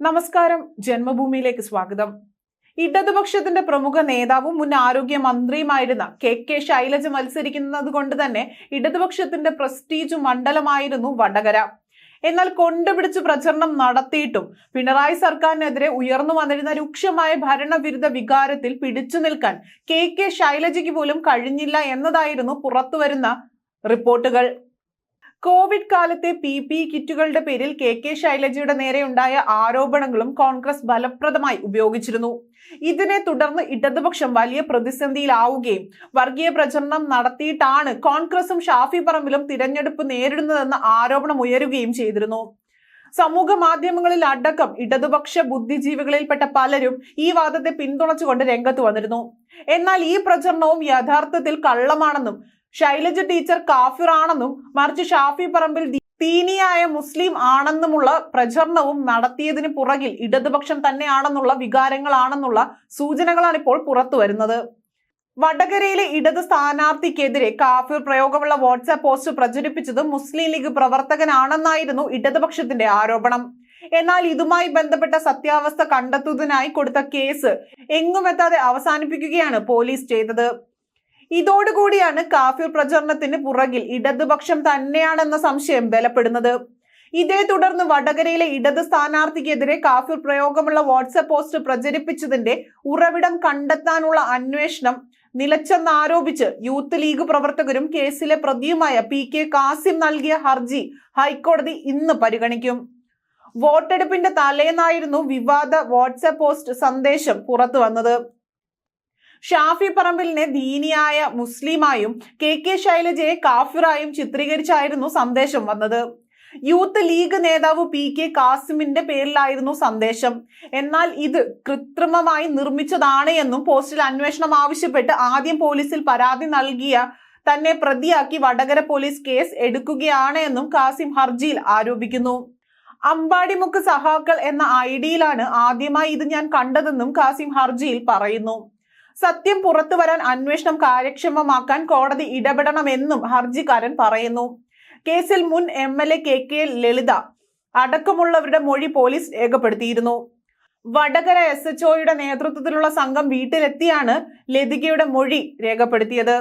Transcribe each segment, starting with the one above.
നമസ്കാരം ജന്മഭൂമിയിലേക്ക് സ്വാഗതം. ഇടതുപക്ഷത്തിന്റെ പ്രമുഖ നേതാവും മുൻ ആരോഗ്യമന്ത്രിയുമായിരുന്ന കെ കെ ശൈലജ മത്സരിക്കുന്നത് കൊണ്ട് തന്നെ ഇടതുപക്ഷത്തിന്റെ പ്രസ്റ്റീജ് മണ്ഡലമായിരുന്നു വടകര. എന്നാൽ കൊണ്ടുപിടിച്ച് പ്രചരണം നടത്തിയിട്ടും പിണറായി സർക്കാരിനെതിരെ ഉയർന്നു വന്നിരുന്ന രൂക്ഷമായ ഭരണവിരുദ്ധ വികാരത്തിൽ പിടിച്ചു നിൽക്കാൻ കെ കെ ശൈലജയ്ക്ക് പോലും കഴിഞ്ഞില്ല എന്നതായിരുന്നു പുറത്തുവരുന്ന റിപ്പോർട്ടുകൾ. കോവിഡ് കാലത്തെ പി പി കിറ്റുകളുടെ പേരിൽ കെ കെ ശൈലജയുടെ നേരെ ഉണ്ടായ ആരോപണങ്ങളും കോൺഗ്രസ് ഫലപ്രദമായി ഉപയോഗിച്ചിരുന്നു. ഇതിനെ തുടർന്ന് ഇടതുപക്ഷം വലിയ പ്രതിസന്ധിയിലാവുകയും വർഗീയ പ്രചരണം നടത്തിയിട്ടാണ് കോൺഗ്രസും ഷാഫി പറമ്പിലും തിരഞ്ഞെടുപ്പ് നേരിടുന്നതെന്ന ആരോപണം ഉയരുകയും ചെയ്തിരുന്നു. സമൂഹ മാധ്യമങ്ങളിൽ അടക്കം ഇടതുപക്ഷ ബുദ്ധിജീവികളിൽപ്പെട്ട പലരും ഈ വാദത്തെ പിന്തുണച്ചുകൊണ്ട് രംഗത്ത് വന്നിരുന്നു. എന്നാൽ ഈ പ്രചരണവും യഥാർത്ഥത്തിൽ കള്ളമാണെന്നും ശൈലജ ടീച്ചർ കാഫിറാണെന്നും മറിച്ച് ഷാഫി പറമ്പിൽ തീനിയായ മുസ്ലിം ആണെന്നുമുള്ള പ്രചരണവും നടത്തിയതിന് പുറകിൽ ഇടതുപക്ഷം തന്നെയാണെന്നുള്ള വികാരങ്ങളാണെന്നുള്ള സൂചനകളാണ് ഇപ്പോൾ പുറത്തു വരുന്നത്. വടകരയിലെ ഇടത് സ്ഥാനാർത്ഥിക്കെതിരെ കാഫിർ പ്രയോഗമുള്ള വാട്സാപ്പ് പോസ്റ്റ് പ്രചരിപ്പിച്ചത് മുസ്ലിം ലീഗ് പ്രവർത്തകനാണെന്നായിരുന്നു ഇടതുപക്ഷത്തിന്റെ ആരോപണം. എന്നാൽ ഇതുമായി ബന്ധപ്പെട്ട സത്യാവസ്ഥ കണ്ടെത്തുന്നതിനായി കൊടുത്ത കേസ് എങ്ങുമെത്താതെ അവസാനിപ്പിക്കുകയാണ് പോലീസ് ചെയ്തത്. ഇതോടുകൂടിയാണ് കാഫിർ പ്രചരണത്തിന് പുറകിൽ ഇടതുപക്ഷം തന്നെയാണെന്ന സംശയം ബലപ്പെടുന്നത്. ഇതേ തുടർന്ന് വടകരയിലെ ഇടത് സ്ഥാനാർത്ഥിക്കെതിരെ കാഫിർ പ്രയോഗമുള്ള വാട്സപ്പ് പോസ്റ്റ് പ്രചരിപ്പിച്ചതിന്റെ ഉറവിടം കണ്ടെത്താനുള്ള അന്വേഷണം നിലച്ചെന്നാരോപിച്ച് യൂത്ത് ലീഗ് പ്രവർത്തകരും കേസിലെ പ്രതിയുമായ പി കെ കാസിം നൽകിയ ഹർജി ഹൈക്കോടതി ഇന്ന് പരിഗണിക്കും. വോട്ടെടുപ്പിന്റെ തലേന്നായിരുന്നു വിവാദ വാട്സപ്പ് പോസ്റ്റ് സന്ദേശം പുറത്തു വന്നത് ഷാഫി പറമ്പിലിനെ ദീനിയായ മുസ്ലിമായും കെ കെ ശൈലജയെ കാഫിറായും ചിത്രീകരിച്ചായിരുന്നു സന്ദേശം വന്നത്. യൂത്ത് ലീഗ് നേതാവ് പി കെ കാസിമിന്റെ പേരിലായിരുന്നു സന്ദേശം. എന്നാൽ ഇത് കൃത്രിമമായി നിർമ്മിച്ചതാണ് എന്നും പോസ്റ്റിൽ അന്വേഷണം ആവശ്യപ്പെട്ട് ആദ്യം പോലീസിൽ പരാതി നൽകിയ തന്നെ പ്രതിയാക്കി വടകര പോലീസ് കേസ് എടുക്കുകയാണ് എന്നും കാസിം ഹർജിയിൽ ആരോപിക്കുന്നു. അമ്പാടിമുക്ക് സഹാക്കൾ എന്ന ഐഡിയിലാണ് ആദ്യമായി ഇത് ഞാൻ കണ്ടതെന്നും കാസിം ഹർജിയിൽ പറയുന്നു. സത്യം പുറത്തു വരാൻ അന്വേഷണം കാര്യക്ഷമമാക്കാൻ കോടതി ഇടപെടണമെന്നും ഹർജിക്കാരൻ പറയുന്നു. കേസിൽ മുൻ M L A K K Lalitha അടക്കമുള്ളവരുടെ മൊഴി പോലീസ് രേഖപ്പെടുത്തിയിരുന്നു. വടകര എസ് എച്ച് ഒയുടെ നേതൃത്വത്തിലുള്ള സംഘം വീട്ടിലെത്തിയാണ് ലതികയുടെ മൊഴി രേഖപ്പെടുത്തിയത്.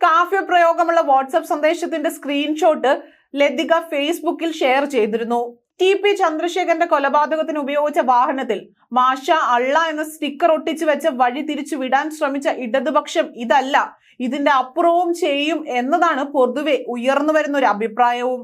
കാഫ്യ പ്രയോഗമുള്ള വാട്സപ്പ് സന്ദേശത്തിന്റെ സ്ക്രീൻഷോട്ട് ലതിക ഫേസ്ബുക്കിൽ ഷെയർ ചെയ്തിരുന്നു. ടി പി ചന്ദ്രശേഖരന്റെ കൊലപാതകത്തിന് ഉപയോഗിച്ച വാഹനത്തിൽ മാഷ അള്ള എന്ന സ്റ്റിക്കർ ഒട്ടിച്ചു വെച്ച് വഴി തിരിച്ചു വിടാൻ ശ്രമിച്ച ഇടതുപക്ഷം ഇതല്ല ഇതിന്റെ അപ്പുറവും ചെയ്യും എന്നതാണ് പൊതുവെ ഉയർന്നു വരുന്ന ഒരു അഭിപ്രായവും.